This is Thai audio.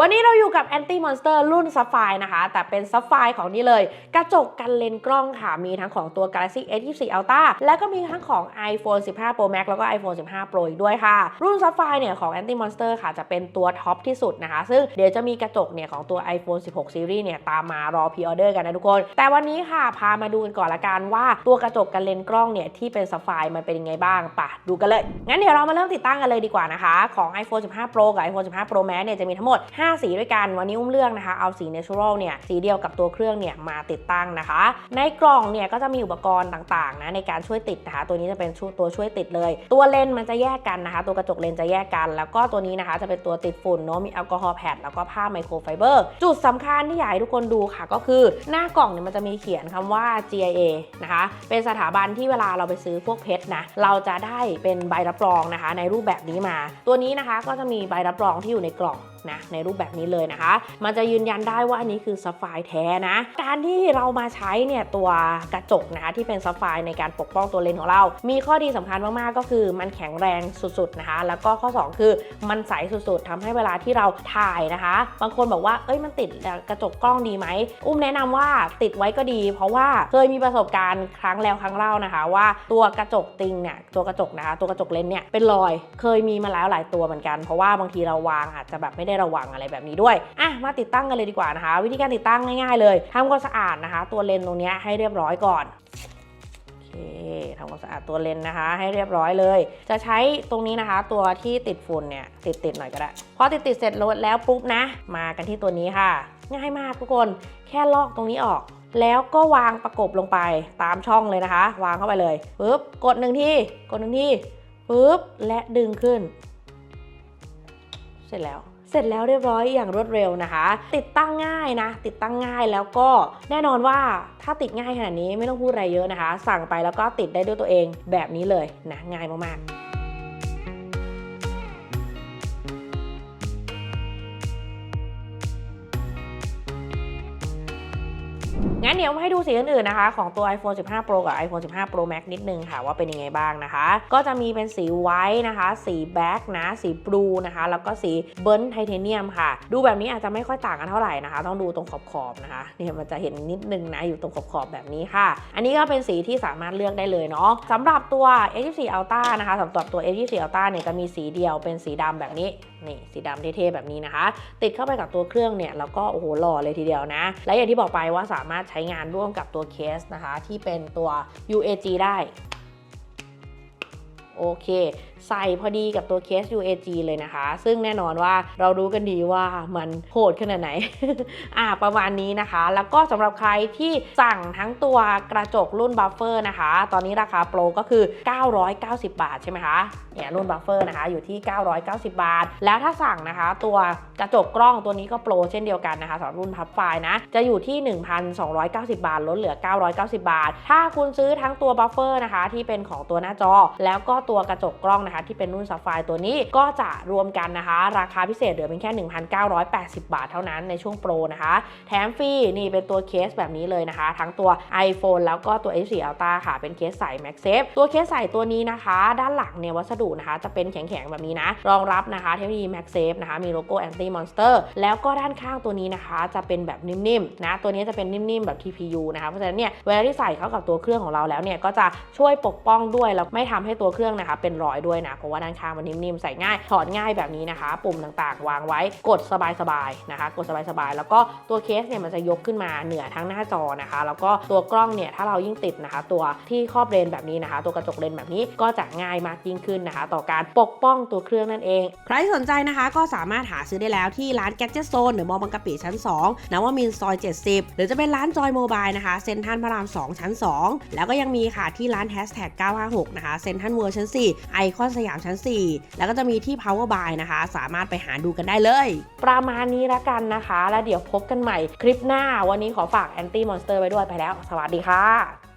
วันนี้เราอยู่กับ Anti Monster รุ่น Sapphire นะคะ แต่เป็น Sapphire ของนี่เลย กระจกกันเลนส์กล้องค่ะ มีทั้งของตัว Galaxy S24 Ultra และก็มีทั้งของ iPhone 15 Pro Max แล้วก็ iPhone 15 Pro อีกด้วยค่ะ รุ่น Sapphire เนี่ยของ Anti Monster ค่ะ จะเป็นตัวท็อปที่สุดนะคะ ซึ่งเดี๋ยวจะมีกระจกเนี่ยของตัว iPhone 16 Series เนี่ยตามมารอพ r ออเดอร์กันนะทุกคน แต่วันนี้ค่ะพามาดูกันก่อนละกันว่าตัวกระจกกันเลนส์กล้องเนี่ยที่เป็น Sapphire มันเป็นยังไงบ้างปะดูกันเลยงั้นเดี๋ยวเรามาเริ่มติดตั้งกันเลยดีกว่านะคะ ของ iPhone 15 Pro กับ iPhone 15 Pro Max เนี่ยจะมีทั้งหมด5 5 สีด้วยกัน วันนี้อุ้มเลือกนะคะ เอาสี Natural เนี่ย สีเดียวกับตัวเครื่องเนี่ยมาติดตั้งนะคะ ในกล่องเนี่ยก็จะมีอุปกรณ์ต่างๆนะในการช่วยติดนะคะ ตัวนี้จะเป็นตัวช่วยติดเลย ตัวเลนมันจะแยกกันนะคะ ตัวกระจกเลนจะแยกกัน แล้วก็ตัวนี้นะคะ จะเป็นตัวติดฝุ่นเนาะ มีแอลกอฮอล์แพดแล้วก็ผ้าไมโครไฟเบอร์ จุดสำคัญที่อยากให้ทุกคนดูค่ะ ก็คือหน้ากล่องเนี่ยมันจะมีเขียนคำว่า GIA นะคะ เป็นสถาบันที่เวลาเราไปซื้อพวกเพชรนะ เราจะได้เป็นใบรับรองนะคะ ในรูปแบบนี้มา ตัวนี้นะคะก็จะมีใบรับรองที่อยู่ในกล่องนะในรูปแบบนี้เลยนะคะ มันจะยืนยันได้ว่าอันนี้คือซัฟไฟร์แท้นะ การที่เรามาใช้เนี่ยตัวกระจกนะคะที่เป็นซัฟไฟร์ในการปกป้องตัวเลนส์ของเรา มีข้อดีสำคัญมาก ๆ ก็คือมันแข็งแรงสุด ๆ นะคะ แล้วก็ข้อ 2 คือมันใสสุด ๆทำให้เวลาที่เราถ่ายนะคะ บางคนบอกว่า เอ้ย มันติดกระจกกล้องดีไหม อุ้มแนะนำว่าติดไว้ก็ดี เพราะว่าเคยมีประสบการณ์ครั้งแล้วครั้งเล่านะคะ ว่าตัวกระจกติงเนี่ย ตัวกระจกนะคะ ตัวกระจกเลนส์เนี่ย เป็นรอย เคยมีมาแล้วหลายตัวเหมือนกัน เพราะว่าบางทีเราวางอาจจะแบบไม่ได้ระวังอะไรแบบนี้ด้วยอะมาติดตั้งกันเลยดีกว่านะคะ วิธีการติดตั้งง่ายๆเลยทำความสะอาดนะคะ ตัวเลนส์ตรงนี้ให้เรียบร้อยก่อนโอเคทำความสะอาดตัวเลนนะคะ ให้เรียบร้อยเลย จะใช้ตรงนี้นะคะ ตัวที่ติดฝุ่นเนี่ยติดติดๆหน่อยก็ได้ พอติดติดๆเสร็จแล้วปุ๊บนะ มากันที่ตัวนี้ค่ะ ง่ายมากทุกคน แค่ลอกตรงนี้ออก แล้วก็วางประกบลงไปตามช่องเลยนะคะ วางเข้าไปเลยปุ๊บกดหนึ่งที่กดหนึ่งที่ปุ๊บและดึงขึ้น เสร็จแล้ว เสร็จแล้วเรียบร้อยอย่างรวดเร็วนะคะ ติดตั้งง่ายนะ ติดตั้งง่ายแล้วก็แน่นอนว่าถ้าติดง่ายขนาดนี้ไม่ต้องพูดอะไรเยอะนะคะ สั่งไปแล้วก็ติดได้ด้วยตัวเองแบบนี้เลยนะง่ายมากๆ งั้นเดี๋ยวมาให้ดูสีอื่นๆนะคะ ของตัว iPhone 15 Pro กับ iPhone 15 Pro Max นิดนึงค่ะว่าเป็นยังไงบ้างนะคะ ก็จะมีเป็นสีไวท์นะคะ สีแบ็กนะ สีบลูนะคะ แล้วก็สีเบิร์นไทเทเนียมค่ะ ดูแบบนี้อาจจะไม่ค่อยต่างกันเท่าไหร่นะคะ ต้องดูตรงขอบๆนะคะเนี่ยมันจะเห็นนิดนึงนะอยู่ตรงขอบๆแบบนี้ค่ะ อันนี้ก็เป็นสีที่สามารถเลือกได้เลยเนาะสำหรับตัว A24 Ultra นะคะสำหรับตัว A24 Ultra เนี่ยจะมีสีเดียวเป็นสีดำแบบนี้นี่สีดำเท่ๆแบบนี้นะคะ ติดเข้าไปกับตัวเครื่องเนี่ยแล้วก็โอ้โหหล่อเลยทีเดียวนะ และอย่างที่บอกไปว่าสามารถใช้งานร่วมกับตัวเคสนะคะ ที่เป็นตัว UAG ได้ โอเค ใส่พอดีกับตัวเคส UAG เลยนะคะ ซึ่งแน่นอนว่าเรารู้กันดีว่ามันโหดขนาดไหน อ่าประมาณนี้นะคะ แล้วก็สำหรับใครที่สั่งทั้งตัวกระจกรุ่นบัฟเฟอร์นะคะ ตอนนี้ราคาโปรก็คือ 990 บาทใช่ไหมคะเนี่ยรุ่นบัฟเฟอร์นะคะอยู่ที่ 990 บาท แล้วถ้าสั่งนะคะ ตัวกระจกกล้องตัวนี้ก็โปรเช่นเดียวกันนะคะสำหรับรุ่นพับไฟล์นะ จะอยู่ที่ 1,290 บาท ลดเหลือ 990 บาท ถ้าคุณซื้อทั้งตัวบัฟเฟอร์นะคะ ที่เป็นของตัวหน้าจอ แล้วก็ตัวกระจกกล้องนะคะ ที่เป็นรุ่นซัฟไฟร์ตัวนี้ก็จะรวมกันนะคะ ราคาพิเศษเหลือเพียงแค่ 1,980 บาทเท่านั้นในช่วงโปรนะคะ แถมฟรีนี่เป็นตัวเคสแบบนี้เลยนะคะ ทั้งตัว iPhone แล้วก็ตัว H4 Ultra ค่ะ เป็นเคสใส่ MagSafe ตัวเคสใส่ตัวนี้นะคะ ด้านหลังเนี่ยวัสดุนะคะ จะเป็นแข็งๆแบบนี้นะรองรับนะคะเทคโนโลยี MagSafe นะคะมีโลโก้ Anti Monster แล้วก็ด้านข้างตัวนี้นะคะ จะเป็นแบบนิ่มๆนะตัวนี้จะเป็นนิ่มๆแบบ TPU นะคะเพราะฉะนั้นเนี่ยเวลาที่ใส่เข้ากับตัวเครื่องของเราแล้วเนี่ยก็จะช่วยปกป้องด้วยแล้วไม่ทำให้ตัวเครื่องนะคะเป็นรอยด้วยนะ เพราะว่าด้านข้างมันนิ่มๆ ใส่ง่าย ถอดง่ายแบบนี้นะคะ ปุ่มต่างๆ วางไว้กดสบายๆนะคะ กดสบายๆ แล้วก็ตัวเคสเนี่ยมันจะยกขึ้นมาเหนือทั้งหน้าจอนะคะ แล้วก็ตัวกล้องเนี่ยถ้าเรายิ่งติดนะคะ ตัวที่ครอบเลนแบบนี้นะคะ ตัวกระจกเลนแบบนี้ก็จะง่ายมากยิ่งขึ้นนะคะ ต่อการปกป้องตัวเครื่องนั่นเอง ใครที่สนใจนะคะก็สามารถหาซื้อได้แล้วที่ร้าน Gadget Zone หรือมอบางกะปิชั้น 2นวมินซอย 70 หรือจะเป็นร้านจอยโมบายนะคะเซ็นทรัลพระราม 2 ชั้น 2 แล้วก็ยังมีค่ะที่ร้าน Hashtag 956 นะคะเซ็นทรัลเวิร์ชั้น4 ไอคอนสยามชั้น 4 แล้วก็จะมีที่ Power Buy นะคะ สามารถไปหาดูกันได้เลย ประมาณนี้ละกันนะคะ แล้วเดี๋ยวพบกันใหม่คลิปหน้าวันนี้ขอฝาก Anti Monster ไว้ด้วยไปแล้ว สวัสดีค่ะ